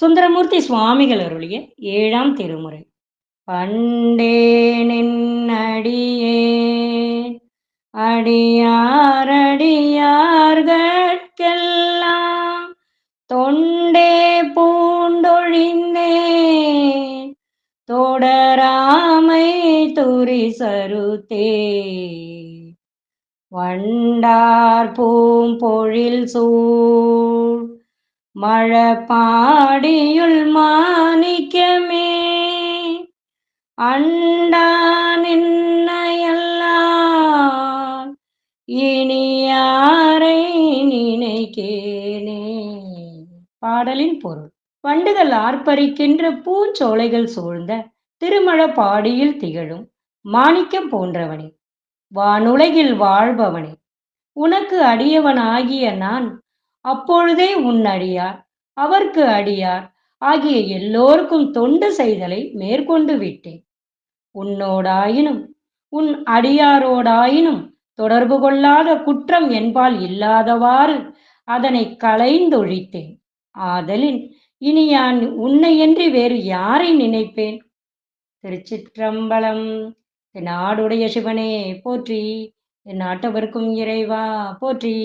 சுந்தரமூர்த்தி சுவாமிகள் அருளிய ஏழாம் திருமுறை. பண்டேனின் அடியே அடியாரடியார்கெல்லாம் தொண்டே பூண்டொழிந்தே தொடராமை துரி சருத்தே. வண்டார் பூம்பொழில் சூழ் மழப்பாடியுள் மாணிக்கமே. அண்டான் என்னையல்லால் இனி யாரை நினைக்கேனே. பாடலின் பொருள். வண்டுகள் ஆர்ப்பரிக்கின்ற பூஞ்சோலைகள் சூழ்ந்த திருமழப்பாடியில் திகழும் மாணிக்கம் போன்றவனே. வானுலகில் வாழ்பவனே. உனக்கு அடியவனாகிய நான் அப்பொழுதே உன் அடியார் அவர்க்கு அடியார் ஆகிய எல்லோருக்கும் தொண்டு செய்தலை மேற்கொண்டு விட்டேன். உன்னோடாயினும் உன் அடியாரோடாயினும் தொடர்பு கொள்ளாத குற்றம் என்பால் இல்லாதவாறு அதனை களைந்தொழித்தேன். ஆதலின் இனி யான் உன்னையன்றி வேறு யாரை நினைப்பேன்? திருச்சிற்றம்பலம் நாடுடைய சிவனே போற்றி. என் நாட்டவர்க்கும் இறைவா போற்றி.